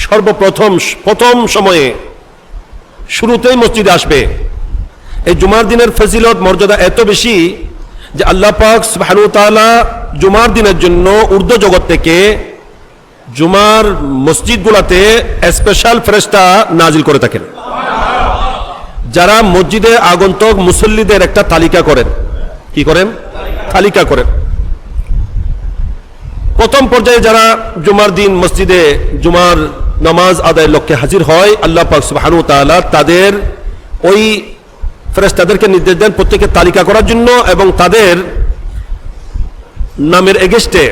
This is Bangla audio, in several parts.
সর্বপ্রথম, প্রথম সময়ে শুরুতেই মসজিদে আসবে। এই জুমার দিনের ফজিলত, মর্যাদা এত বেশি যে আল্লাহ পাক তাআলা জুমার দিনের জন্য উর্দু জগৎ থেকে জুমার মসজিদগুলোতে স্পেশাল ফেরেশতা নাজিল করে থাকেন। যারা মসজিদে আগন্তক মুসল্লিদের একটা তালিকা করেন। কি করেন? তালিকা করেন। প্রথম পর্যায়ে যারা জুমার দিন মসজিদে জুমার নামাজ আদায়ের লক্ষ্যে হাজির হয়, আল্লাহ পাক সুবহানাহু ওয়া তাআলা তাদের ওই ফেরেশতাদেরকে নির্দেশ দেন প্রত্যেকে তালিকা করার জন্য এবং তাদের নামের এগেস্টে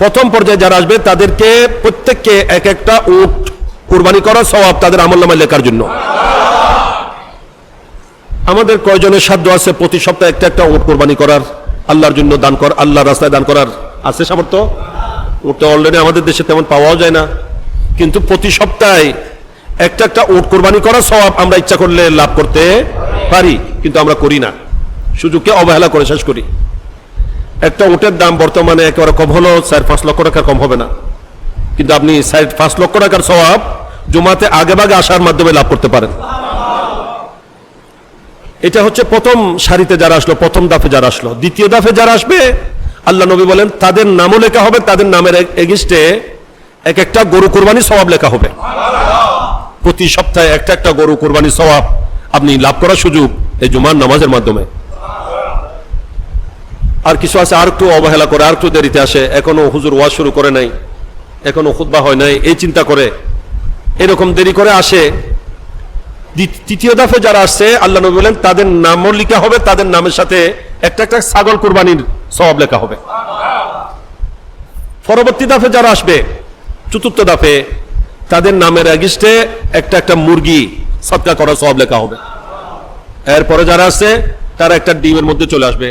প্রথম পর্যায়ে যারা আসবে তাদেরকে প্রত্যেককে এক একটা উট কুরবানি করার স্বভাব তাদের আমল নামায় লেখার জন্য। আমাদের কয়জনের সাধ্য আছে প্রতি সপ্তাহে একটা একটা উট কোরবানি করার, আল্লাহর জন্য দান কর আল্লাহর রাস্তায় দান করার আছে সামর্থ্য? উটটা অলরেডি আমাদের দেশে তেমন পাওয়াও যায় না। কিন্তু প্রতি সপ্তাহে একটা একটা ওট কোরবানি করার স্বভাব আমরা ইচ্ছা করলে লাভ করতে পারি, কিন্তু আমরা করি না। সুযোগকে অবহেলা করে শেষ করি। একটা ওটের দাম বর্তমানে একেবারে কম হলো চার পাঁচ লক্ষ টাকা কম হবে না। কিন্তু আপনি চার পাঁচ লক্ষ টাকার স্বভাব জমাতে আগে ভাগে আসার মাধ্যমে লাভ করতে পারেন। এটা হচ্ছে প্রথম সারিতে যারা আসলো, প্রথম দাফে যারা আসলো। দ্বিতীয় দাফে যারা আসবে, আল্লাহ নবী বলেন, তাদের নামও লেখা হবে, তাদের নামের এগেস্টে এক একটা গরু কোরবানি স্বভাব লেখা হবে। প্রতি সপ্তাহে একটা একটা গরু কোরবানি স্বভাব আপনি লাভ করার সুযোগ এই জুমার নামাজের মাধ্যমে। আর কিছু আছে, আর একটু অবহেলা করে, আর একটু দেরিতে আসে, এখনও হুজুর ওয়াজ শুরু করে নাই, এখনও খুতবা হয় নাই, এই চিন্তা করে। এরকম দেরি করে আসে তৃতীয় দাফে যারা আসছে, আল্লাহ নবী বলেন, তাদের নামও লেখা হবে, তাদের নামের সাথে একটা একটা ছাগল কোরবানির সব লেখা হবে। পরবর্তী দাফে যারা আসবে চতুর্থ দাফে তাদের নামের অ্যাগিস্টে একটা একটা মুরগি সৎকা করা সব লেখা হবে। এরপরে যারা আছে, তারা একটা ডিমের মধ্যে চলে আসবে।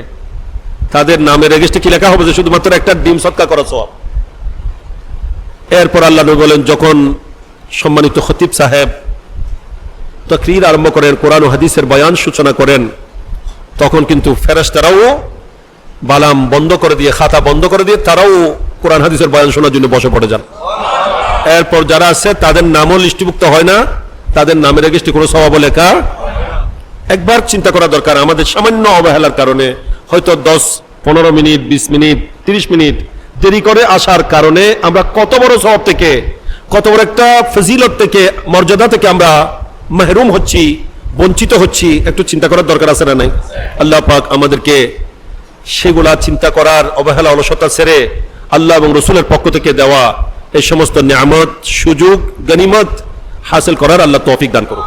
তাদের নামের এগেস্টে কি লেখা হবে? যে শুধুমাত্র একটা ডিম সৎকা করা সব এরপর আল্লাহ বলেন, যখন সম্মানিত খতিব সাহেব তকরির আরম্ভ করেন, কোরআন হাদিসের বয়ান সূচনা করেন, তখন কিন্তু ফেরেশতারাও বালাম বন্ধ করে দিয়ে, খাতা বন্ধ করে দিয়ে তারাও কোরআন হাদিসের বয়ান শোনার জন্য বসে পড়ে যান। এরপর যারা আছে, তাদের নামও লিস্টিভুক্ত হয় না। তাদের নামের এগেস্টে কোনো স্বভাব লেখা একবার চিন্তা করা দরকার। আমাদের সামান্য অবহেলার কারণে হয়তো দশ, পনেরো মিনিট, বিশ মিনিট, তিরিশ মিনিট দেরি করে আসার কারণে আমরা কত বড় স্বভাব থেকে, কত বড় একটা ফজিলত থেকে, মর্যাদা থেকে আমরা মাহরুম হচ্ছি, বঞ্চিত হচ্ছি, একটু চিন্তা করার দরকার আছে না নাই? আল্লাহ পাক আমাদেরকে সেগুলা চিন্তা করার অবহেলা অলসতা ছেড়ে আল্লাহ এবং রসুলের পক্ষ থেকে দেওয়া এই সমস্ত নিয়ামত সুযোগ গনিমত হাসিল করার আল্লাহ তৌফিক দান করুন